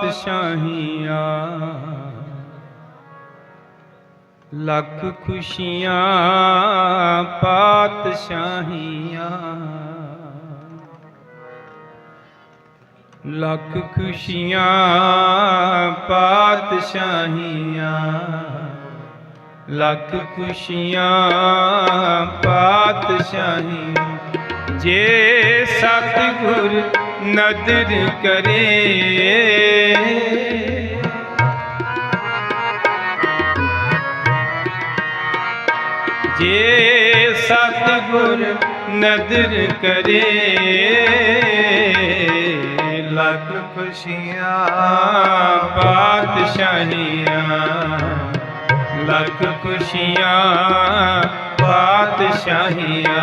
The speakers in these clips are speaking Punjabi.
ਪਾਤਸ਼ਾਹੀਆਂ ਲੱਖ ਖੁਸ਼ੀਆਂ ਪਾਤਸ਼ਾਹੀਆਂ। ਲੱਖ ਖੁਸ਼ੀਆਂ ਪਾਤਸ਼ਾਹੀਆਂ। ਲੱਖ ਖੁਸ਼ੀਆਂ ਪਾਤਸ਼ਾਹੀਆਂ। ਜੇ ਸਤਿਗੁਰ ਨਦਰ ਕਰੇ। ਜੇ ਸਤਿਗੁਰ ਨਦਰ ਕਰੇ ਲੱਖ ਖੁਸ਼ੀਆਂ ਪਾਤਸ਼ਾਹੀਆਂ ਲੱਖ ਖੁਸ਼ੀਆਂ ਪਾਤਸ਼ਾਹੀਆਂ।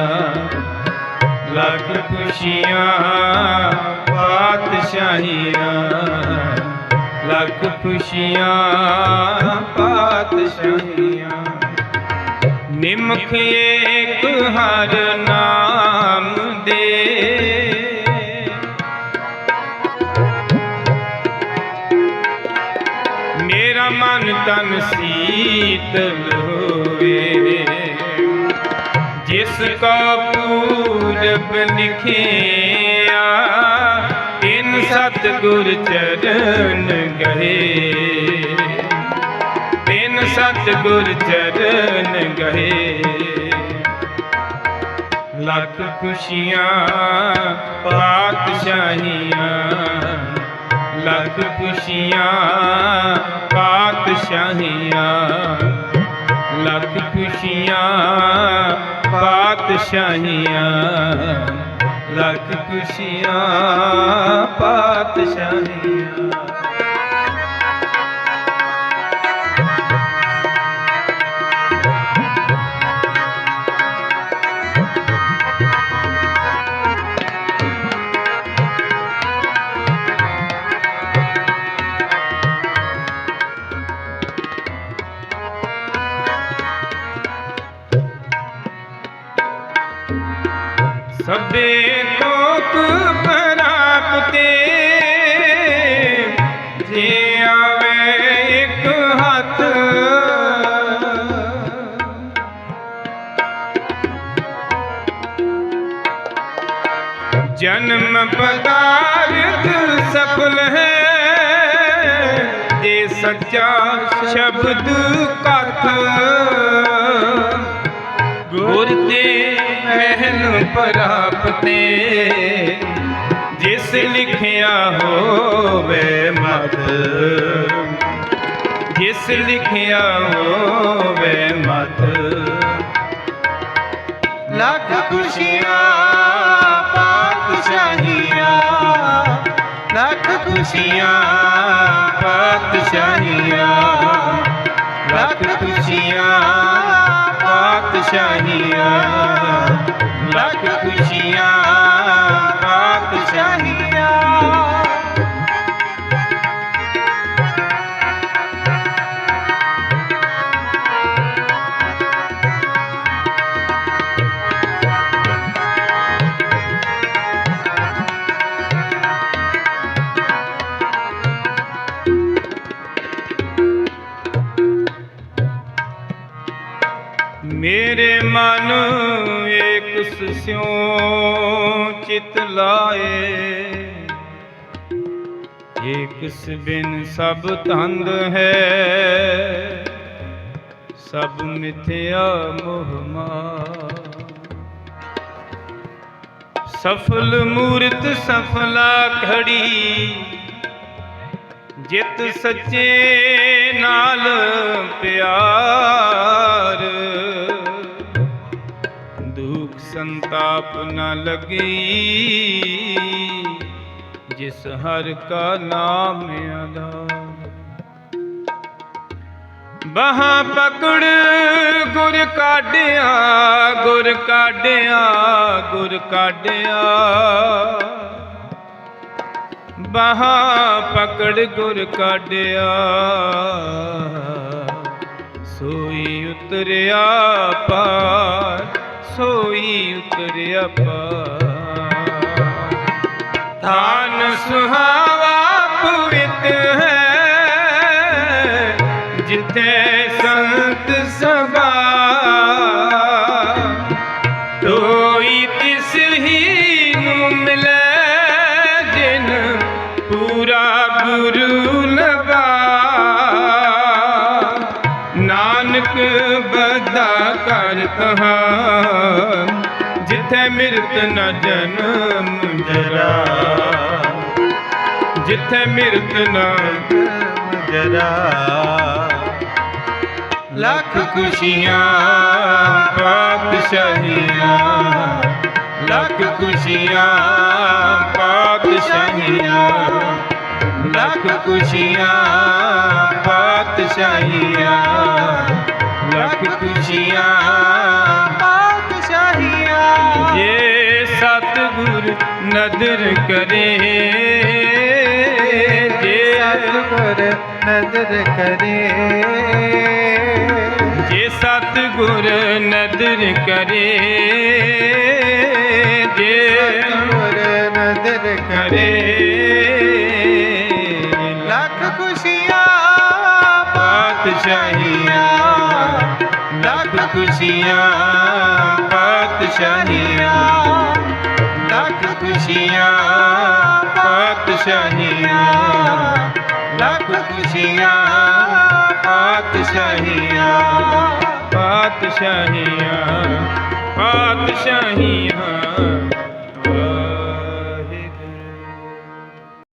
ਲੱਖ ਖੁਸ਼ੀਆਂ ਪਾਤਸ਼ਾਹੀਆਂ ਲੱਖ ਖੁਸ਼ੀਆਂ ਪਾਤਸ਼ਾਹੀਆਂ ਨਿਮਖ ਏਕ ਹਰ ਨਾਮ ਦੇ। ਮੇਰਾ ਮਨ ਤਨ ਸੀਤਲ ਹੋਵੇ ਜਿਸ ਕਾ ਪੂਰਬ ਲਿਖਿਆ ਤਿਨ ਸਤਿਗੁਰ ਚਰਨ ਗਏ ਤਿਨ ਸਤਿਗੁਰ ਚਰਨ ਗਏ ਲੱਖ ਖੁਸ਼ੀਆਂ, ਪਾਤਸ਼ਾਹੀਆਂ। ਲੱਖ ਖੁਸ਼ੀਆਂ, ਪਾਤਸ਼ਾਹੀਆਂ। ਲੱਖ ਖੁਸ਼ੀਆਂ ਪਾਤਸ਼ਾਹੀਆਂ ਲੱਖ ਖੁਸ਼ੀਆਂ ਪਾਤਸ਼ਾਹੀਆਂ। ਸਭੇ ਲੋਕ ਪ੍ਰਾਪਤੇ ਜੇ ਆਵੇ ਇੱਕ ਹੱਥ। ਜਨਮ ਪਦਾਰਥ ਸਫਲ ਹੈ। ਜੇ ਸੱਚਾ ਸ਼ਬਦ ਕਥ ਗੁਰ ਤੇ ਮਹਿਲ ਪ੍ਰਾਪਤੇ, ਜਿਸ ਲਿਖਿਆ ਹੋਵੇ ਮਤ ਜਿਸ ਲਿਖਿਆ ਹੋਵੇ ਮਤ ਲੱਖ ਖੁਸ਼ੀਆਂ, ਪਾਤਸ਼ਾਹੀਆਂ, ਲੱਖ ਖੁਸ਼ੀਆਂ, ਪਾਤਸ਼ਾਹੀਆਂ, ਲੱਖ ਖੁਸ਼ੀਆਂ, ਪਾਤਸ਼ਾਹੀਆਂ। ਲੱਖ ਮੇਰੇ ਮਨ ਏਕ ਸਿਉ ਚਿਤ ਲਾਏ। ਏਕ ਬਿਨ ਸਭ ਤੰਦ ਹੈ, ਸਭ ਮਿਥਿਆ ਮੋਹਮਾ ਸਫਲ ਮੂਰਤ ਸਫਲਾ ਖੜੀ ਜਿਤ ਸੱਚੇ ਨਾਲ ਪਿਆਰ। ਸੰਤਾਪ ਨ ਲਗੀ। ਜਿਸ ਹਰ ਕਾ ਨਾਮ ਆਧਾਰ ਬਾਹਾਂ ਪਕੜ ਗੁਰ ਕਾਢਿਆ ਗੁਰ ਕਾਢਿਆ ਗੁਰ ਕਾਢਿਆ। ਬਹਾ ਪਕੜ ਗੁਰ ਕਾਢਿਆ। ਸੋਈ ਉਤਰਿਆ ਪਾਰ। ਸੋਈ ਉਤਰਿਆ ਪਾਰ ਧਨ ਸੁਹਾਵਾ ਪਵਿੱਤ ਹੈ, ਜਿੱਥੇ ਸੰਤ ਸਭਾ। ਤੋਈ ਤਿਸ ਹੀ ਨੂੰ ਮਿਲੇ, ਜਿਨ ਪੂਰਾ ਗੁਰੂ ਲਗਾ। ਨਾਨਕ ਬਦਾ ਕਰ ਤਹਾਂ, ਜਿੱਥੇ ਮਿਰਤ ਨ ਜਨਮ ਜਰਾ। ਜਿੱਥੇ ਮਿਰਤ ਨ ਜਰਾ। ਲੱਖ ਖੁਸ਼ੀਆਂ, ਪਾਤਸ਼ਾਹੀਆਂ। ਲੱਖ ਖੁਸ਼ੀਆਂ, ਪਾਤਸ਼ਾਹੀਆਂ। ਲੱਖ ਖੁਸ਼ੀਆਂ, ਪਾਤਸ਼ਾਹੀਆਂ। ਲੱਖ ਖੁਸ਼ੀਆਂ ਪਾਤਸ਼ਾਹੀਆਂ। ਜੇ ਸਤਿਗੁਰ ਨਦਰ ਕਰੇ ਜੇ ਸਤਿਗੁਰ ਨਦਰ ਕਰੇ। ਜੇ ਸਤਿਗੁਰ ਨਦਰ ਕਰੇ ਜੇ ਸਤਿਗੁਰ ਨਦਰ ਕਰੇ। ਖੁਸ਼ੀਆਂ ਪਾਤਸ਼ਾਹੀਆਂ ਲੱਖ ਖੁਸ਼ੀਆਂ ਪਾਤਸ਼ਾਹੀਆਂ ਲੱਖ ਖੁਸ਼ੀਆਂ ਪਾਤਸ਼ਾਹੀਆਂ ਪਾਤਸ਼ਾਹੀਆਂ ਪਾਤਸ਼ਾਹੀਆਂ